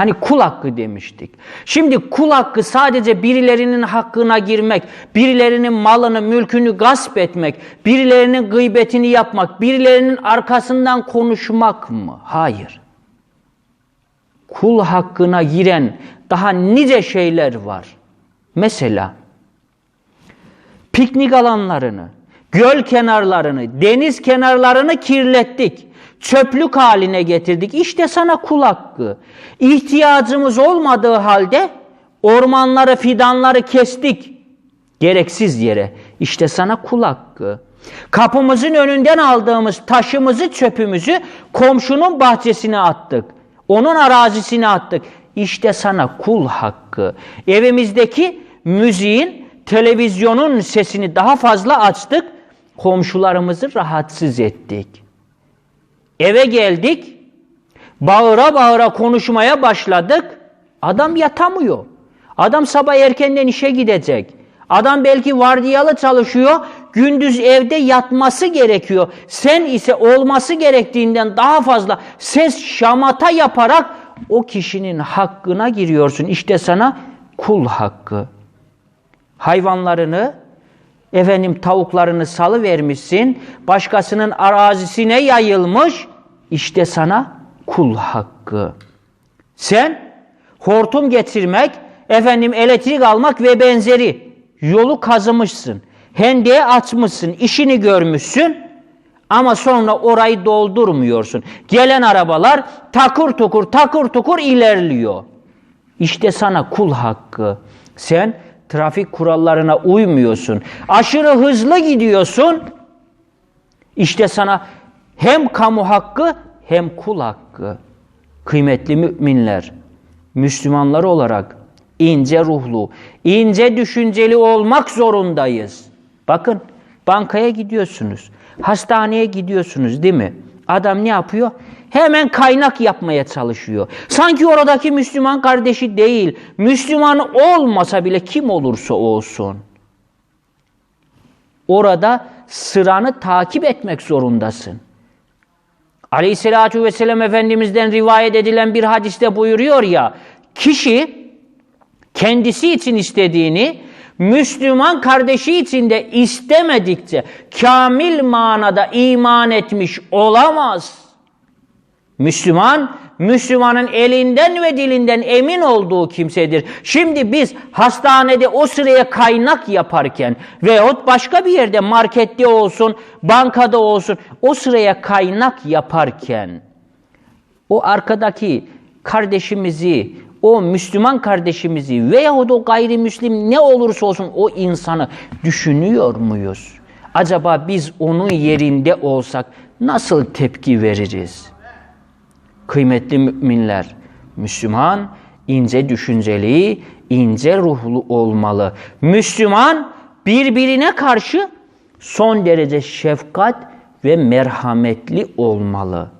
Hani kul hakkı demiştik. Şimdi kul hakkı sadece birilerinin hakkına girmek, birilerinin malını, mülkünü gasp etmek, birilerinin gıybetini yapmak, birilerinin arkasından konuşmak mı? Hayır. Kul hakkına giren daha nice şeyler var. Mesela piknik alanlarını, göl kenarlarını, deniz kenarlarını kirlettik. Çöplük haline getirdik. İşte sana kul hakkı. İhtiyacımız olmadığı halde ormanları, fidanları kestik. Gereksiz yere. İşte sana kul hakkı. Kapımızın önünden aldığımız taşımızı, çöpümüzü komşunun bahçesine attık. Onun arazisine attık. İşte sana kul hakkı. Evimizdeki müziğin, televizyonun sesini daha fazla açtık. Komşularımızı rahatsız ettik. Eve geldik. Bağıra bağıra konuşmaya başladık. Adam yatamıyor. Adam sabah erkenden işe gidecek. Adam belki vardiyalı çalışıyor. Gündüz evde yatması gerekiyor. Sen ise olması gerektiğinden daha fazla ses şamata yaparak o kişinin hakkına giriyorsun. İşte sana kul hakkı. Hayvanlarını, efendim tavuklarını salı vermişsin. Başkasının arazisine yayılmış. İşte sana kul hakkı. Sen hortum getirmek, efendim elektrik almak ve benzeri yolu kazımışsın. Hendeğe açmışsın, işini görmüşsün ama sonra orayı doldurmuyorsun. Gelen arabalar takır tukur takır tukur ilerliyor. İşte sana kul hakkı. Sen trafik kurallarına uymuyorsun. Aşırı hızlı gidiyorsun. İşte sana hem kamu hakkı hem kul hakkı. Kıymetli müminler, Müslümanlar olarak ince ruhlu, ince düşünceli olmak zorundayız. Bakın bankaya gidiyorsunuz, hastaneye gidiyorsunuz değil mi? Adam ne yapıyor? Hemen kaynak yapmaya çalışıyor. Sanki oradaki Müslüman kardeşi değil, Müslüman olmasa bile kim olursa olsun. Orada sıranı takip etmek zorundasın. Aleyhissalatü vesselam Efendimiz'den rivayet edilen bir hadiste buyuruyor ya, kişi kendisi için istediğini Müslüman kardeşi için de istemedikçe kamil manada iman etmiş olamaz. Müslüman, Müslümanın elinden ve dilinden emin olduğu kimsedir. Şimdi biz hastanede o sıraya kaynak yaparken veyahut başka bir yerde markette olsun, bankada olsun o sıraya kaynak yaparken o arkadaki kardeşimizi, o Müslüman kardeşimizi veyahut o gayrimüslim ne olursa olsun o insanı düşünüyor muyuz? Acaba biz onun yerinde olsak nasıl tepki veririz? Kıymetli müminler, Müslüman ince düşünceli, ince ruhlu olmalı. Müslüman birbirine karşı son derece şefkat ve merhametli olmalı.